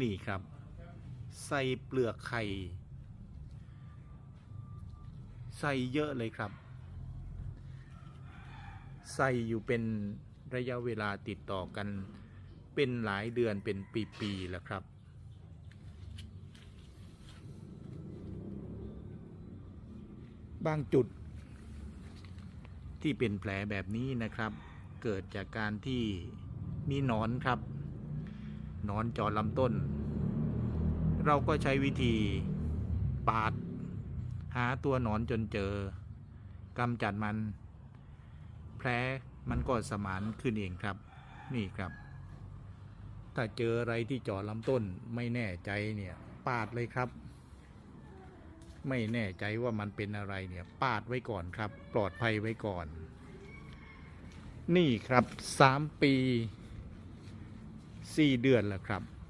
นี่ครับ ใส่เปลือกไข่ ใส่เยอะเลยครับ ใส่อยู่เป็นระยะเวลาติดต่อกันเป็นหลายเดือนเป็นปี ๆ แล้วครับ บางจุดที่เป็นแผลแบบนี้นะครับ เกิดจากการที่มีหนอนครับ นอนจอลำต้น เราก็ใช้วิธีปาด หาตัวหนอนจนเจอกำจัดมัน แผลมันก็สมานขึ้นเองครับ นี่ครับ ถ้าเจออะไรที่จาะลำต้นไม่แน่ใจเนี่ย ปาดเลยครับ ไม่แน่ใจว่ามันเป็นอะไรเนี่ย ปาดไว้ก่อนครับ ปลอดภัยไว้ก่อน นี่ครับสามปี สี่เดือนแล้วครับ